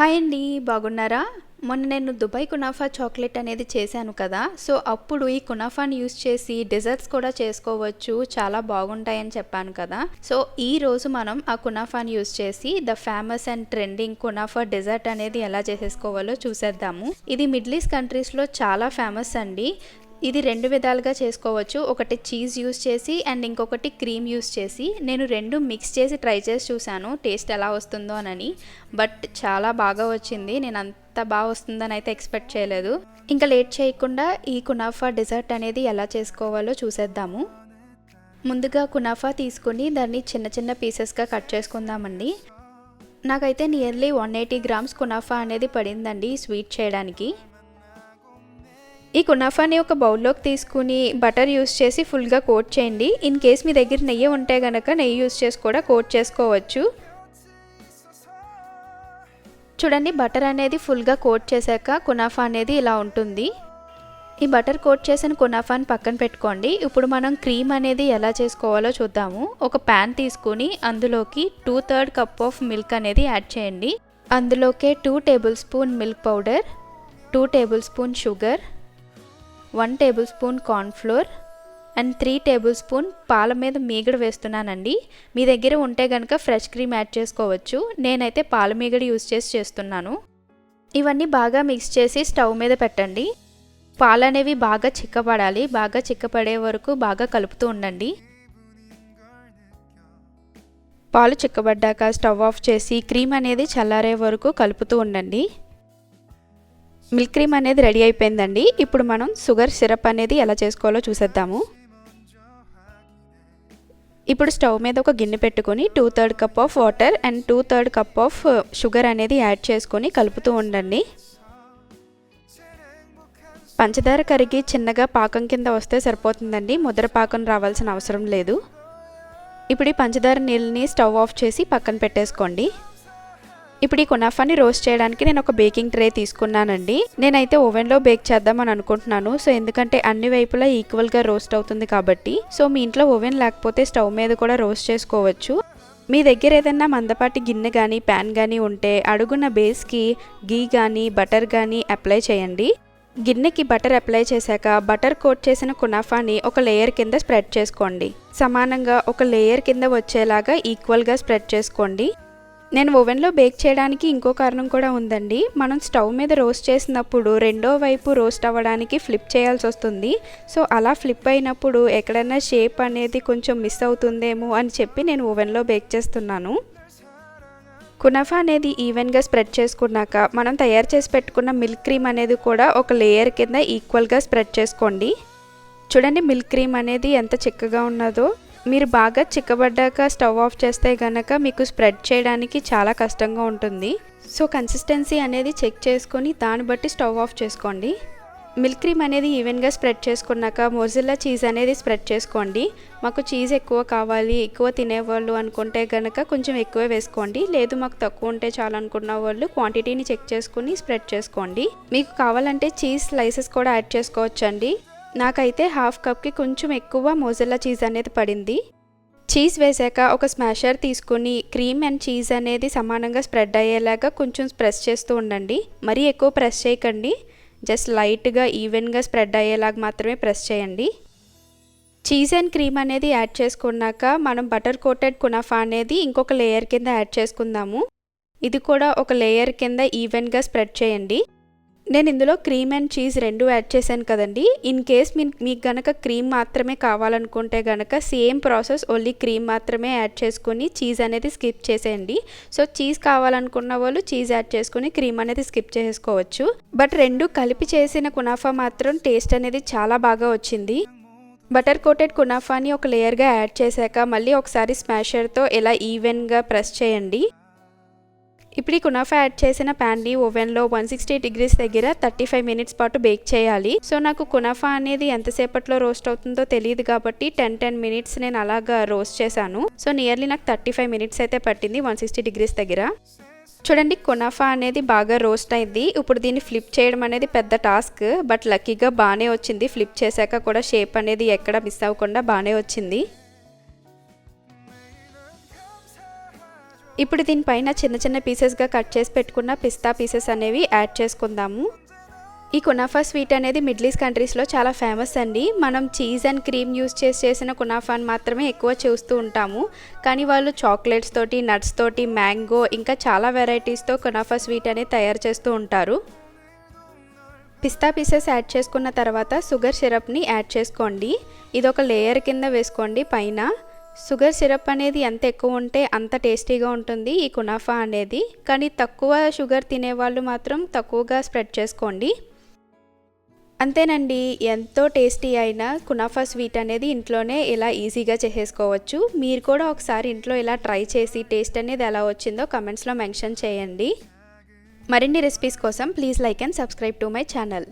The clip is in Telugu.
హాయ్ అండి బాగున్నారా? మొన్న నేను దుబాయ్ కునాఫా చాక్లెట్ అనేది చేశాను కదా సో అప్పుడు ఈ కునాఫాని యూస్ చేసి డెజర్ట్స్ కూడా చేసుకోవచ్చు చాలా బాగుంటాయని చెప్పాను కదా. సో ఈ రోజు మనం ఆ కునాఫాని యూస్ చేసి the famous and trending kunafa dessert అనేది ఎలా చేసేసుకోవాలో చూసేద్దాము. ఇది మిడిల్ ఈస్ట్ కంట్రీస్లో చాలా ఫేమస్ అండి. ఇది రెండు విధాలుగా చేసుకోవచ్చు. ఒకటి చీజ్ యూస్ చేసి అండ్ ఇంకొకటి క్రీమ్ యూస్ చేసి. నేను రెండు మిక్స్ చేసి ట్రై చేసి చూశాను. టేస్ట్ ఎలా వస్తుందో అని బట్ చాలా బాగా వచ్చింది. నేను అంత బాగా వస్తుందని అయితే ఎక్స్పెక్ట్ చేయలేదు. ఇంకా లేట్ చేయకుండా ఈ కునాఫా డెజర్ట్ అనేది ఎలా చేసుకోవాలో చూసేద్దాము. ముందుగా కునాఫా తీసుకుని దాన్ని చిన్న చిన్న పీసెస్గా కట్ చేసుకుందామండి. నాకైతే nearly one eighty grams kunafa అనేది పడిందండి స్వీట్ చేయడానికి. ఈ కునాఫాని ఒక బౌల్లోకి తీసుకుని బటర్ యూస్ చేసి ఫుల్గా కోట్ చేయండి. ఇన్ కేస్ మీ దగ్గర నెయ్యి ఉంటే గనక నెయ్యి యూస్ చేసి కూడా కోట్ చేసుకోవచ్చు. చూడండి బటర్ అనేది ఫుల్గా కోట్ చేశాక కునాఫా అనేది ఇలా ఉంటుంది. ఈ బటర్ కోట్ చేసిన కునాఫాని పక్కన పెట్టుకోండి. ఇప్పుడు మనం క్రీమ్ అనేది ఎలా చేసుకోవాలో చూద్దాము. ఒక ప్యాన్ తీసుకుని అందులోకి two third cup of milk అనేది యాడ్ చేయండి. అందులోకే two tablespoon milk powder two tablespoon sugar one tablespoon cornflour and three tablespoon పాల మీద మీగడ వేస్తున్నానండి. మీ దగ్గర ఉంటే కనుక ఫ్రెష్ క్రీమ్ యాడ్ చేసుకోవచ్చు. నేనైతే పాల మీగడ యూస్ చేసి చేస్తున్నాను. ఇవన్నీ బాగా మిక్స్ చేసి స్టవ్ మీద పెట్టండి. పాలు అనేవి బాగా చిక్కపడాలి. బాగా చిక్కపడే వరకు బాగా కలుపుతూ ఉండండి. పాలు చిక్కబడ్డాక స్టవ్ ఆఫ్ చేసి క్రీమ్ అనేది చల్లారే వరకు కలుపుతూ ఉండండి. మిల్క్ క్రీమ్ అనేది రెడీ అయిపోయిందండి. ఇప్పుడు మనం షుగర్ సిరప్ అనేది ఎలా చేసుకోవాలో చూసేద్దాము. ఇప్పుడు స్టవ్ మీద ఒక గిన్నె పెట్టుకొని two third cup of water and two third cup of sugar అనేది యాడ్ చేసుకొని కలుపుతూ ఉండండి. పంచదార కరిగి చిన్నగా పాకం కింద వస్తే సరిపోతుందండి. ముద్ర పాకం రావాల్సిన అవసరం లేదు. ఇప్పుడు ఈ పంచదార నీళ్ళని స్టవ్ ఆఫ్ చేసి పక్కన పెట్టేసుకోండి. ఇప్పుడు ఈ కునాఫాని రోస్ట్ చేయడానికి నేను ఒక బేకింగ్ ట్రే తీసుకున్నానండి. నేనైతే ఓవెన్లో బేక్ చేద్దామని అనుకుంటున్నాను. సో ఎందుకంటే అన్ని వైపులా ఈక్వల్గా రోస్ట్ అవుతుంది కాబట్టి. సో మీ ఇంట్లో ఓవెన్ లేకపోతే స్టవ్ మీద కూడా రోస్ట్ చేసుకోవచ్చు. మీ దగ్గర ఏదైనా మందపాటి గిన్నె కానీ ప్యాన్ కానీ ఉంటే అడుగున బేస్కి గీ కానీ బటర్ కానీ అప్లై చేయండి. గిన్నెకి బటర్ అప్లై చేశాక బటర్ కోట్ చేసిన కునాఫాని ఒక లేయర్ కింద స్ప్రెడ్ చేసుకోండి. సమానంగా ఒక లేయర్ కింద వచ్చేలాగా ఈక్వల్గా స్ప్రెడ్ చేసుకోండి. నేను ఓవెన్లో బేక్ చేయడానికి ఇంకో కారణం కూడా ఉందండి. మనం స్టవ్ మీద రోస్ట్ చేసినప్పుడు రెండో వైపు రోస్ట్ అవ్వడానికి ఫ్లిప్ చేయాల్సి వస్తుంది. సో అలా ఫ్లిప్ అయినప్పుడు ఎక్కడైనా షేప్ అనేది కొంచెం మిస్ అవుతుందేమో అని చెప్పి నేను ఓవెన్లో బేక్ చేస్తున్నాను. కునఫా అనేది ఈవెన్గా స్ప్రెడ్ చేసుకున్నాక మనం తయారు చేసి పెట్టుకున్న మిల్క్ క్రీమ్ అనేది కూడా ఒక లేయర్ కింద ఈక్వల్గా స్ప్రెడ్ చేసుకోండి. చూడండి మిల్క్ క్రీమ్ అనేది ఎంత చిక్కగా ఉన్నదో. మీరు బాగా చిక్కబడ్డాక స్టవ్ ఆఫ్ చేస్తే కనుక మీకు స్ప్రెడ్ చేయడానికి చాలా కష్టంగా ఉంటుంది. సో కన్సిస్టెన్సీ అనేది చెక్ చేసుకొని దాన్ని బట్టి స్టవ్ ఆఫ్ చేసుకోండి. మిల్క్ క్రీమ్ అనేది ఈవెన్గా స్ప్రెడ్ చేసుకున్నాక మొజిల్లా చీజ్ అనేది స్ప్రెడ్ చేసుకోండి. మాకు చీజ్ ఎక్కువ కావాలి ఎక్కువ తినేవాళ్ళు అనుకుంటే కనుక కొంచెం ఎక్కువ వేసుకోండి. లేదు మాకు తక్కువ ఉంటే చాలు అనుకున్న వాళ్ళు క్వాంటిటీని చెక్ చేసుకుని స్ప్రెడ్ చేసుకోండి. మీకు కావాలంటే చీజ్ స్లైసెస్ కూడా యాడ్ చేసుకోవచ్చండి. నాకైతే హాఫ్ కప్కి కొంచెం ఎక్కువ మోజల్లా చీజ్ అనేది పడింది. చీజ్ వేసాక ఒక స్మాషర్ తీసుకుని క్రీమ్ అండ్ చీజ్ అనేది సమానంగా స్ప్రెడ్ అయ్యేలాగా కొంచెం ప్రెస్ చేస్తూ ఉండండి. మరీ ఎక్కువ ప్రెస్ చేయకండి. జస్ట్ లైట్గా ఈవెన్గా స్ప్రెడ్ అయ్యేలాగా మాత్రమే ప్రెస్ చేయండి. చీజ్ అండ్ క్రీమ్ అనేది యాడ్ చేసుకున్నాక మనం బటర్ కోటెడ్ కునఫా అనేది ఇంకొక లేయర్ కింద యాడ్ చేసుకుందాము. ఇది కూడా ఒక లేయర్ కింద ఈవెన్గా స్ప్రెడ్ చేయండి. నేను ఇందులో క్రీమ్ అండ్ చీజ్ రెండు యాడ్ చేశాను కదండి. ఇన్ కేస్ మీ మీకు గనక క్రీమ్ మాత్రమే కావాలనుకుంటే గనక సేమ్ ప్రాసెస్ ఓన్లీ క్రీమ్ మాత్రమే యాడ్ చేసుకుని చీజ్ అనేది స్కిప్ చేసేయండి. సో చీజ్ కావాలనుకున్న వాళ్ళు చీజ్ యాడ్ చేసుకుని క్రీమ్ అనేది స్కిప్ చేసుకోవచ్చు బట్ రెండు కలిపి చేసిన కునాఫా మాత్రం టేస్ట్ అనేది చాలా బాగా వచ్చింది. బటర్ కోటెడ్ కునాఫాని ఒక లేయర్గా యాడ్ చేశాక మళ్ళీ ఒకసారి స్మాషర్తో ఇలా ఈవెన్గా ప్రెస్ చేయండి. ఇప్పుడు ఈ కునాఫా యాడ్ చేసిన ప్యాన్ని ఓవెన్లో వన్ సిక్స్టీ డిగ్రీస్ దగ్గర థర్టీ ఫైవ్ మినిట్స్ పాటు బేక్ చేయాలి. సో నాకు కునాఫా అనేది ఎంతసేపట్లో రోస్ట్ అవుతుందో తెలియదు కాబట్టి టెన్ టెన్ మినిట్స్ నేను అలాగా రోస్ట్ చేశాను. సో నియర్లీ నాకు థర్టీ ఫైవ్ మినిట్స్ అయితే పట్టింది వన్ సిక్స్టీ డిగ్రీస్ దగ్గర. చూడండి కునాఫా అనేది బాగా రోస్ట్ అయింది. ఇప్పుడు దీన్ని ఫ్లిప్ చేయడం అనేది పెద్ద టాస్క్ బట్ లక్కీగా బాగానే వచ్చింది. ఫ్లిప్ చేశాక కూడా షేప్ అనేది ఎక్కడ మిస్ అవ్వకుండా బాగానే వచ్చింది. ఇప్పుడు దీనిపైన చిన్న చిన్న పీసెస్గా కట్ చేసి పెట్టుకున్న పిస్తా పీసెస్ అనేవి యాడ్ చేసుకుందాము. ఈ కునాఫా స్వీట్ అనేది మిడిల్ ఈస్ట్ కంట్రీస్లో చాలా ఫేమస్ అండి. మనం చీజ్ అండ్ క్రీమ్ యూస్ చేసి చేసిన కునాఫాని మాత్రమే ఎక్కువ చూస్తూ ఉంటాము. కానీ వాళ్ళు చాక్లెట్స్ తోటి నట్స్ తోటి మ్యాంగో ఇంకా చాలా వెరైటీస్తో కునాఫా స్వీట్ అనేది తయారు చేస్తూ ఉంటారు. పిస్తా పీసెస్ యాడ్ చేసుకున్న తర్వాత షుగర్ సిరప్ని యాడ్ చేసుకోండి. ఇది ఒక లేయర్ కింద వేసుకోండి పైన. షుగర్ సిరప్ అనేది ఎంత ఎక్కువ ఉంటే అంత టేస్టీగా ఉంటుంది ఈ కునాఫా అనేది. కానీ తక్కువ షుగర్ తినేవాళ్ళు మాత్రం తక్కువగా స్ప్రెడ్ చేసుకోండి. అంతేనండి ఎంతో టేస్టీ అయిన కునాఫా స్వీట్ అనేది ఇంట్లోనే ఇలా ఈజీగా చేసేసుకోవచ్చు. మీరు కూడా ఒకసారి ఇంట్లో ఇలా ట్రై చేసి టేస్ట్ అనేది ఎలా వచ్చిందో కమెంట్స్లో మెన్షన్ చేయండి. మరిన్ని రెసిపీస్ కోసం please like and subscribe to my channel.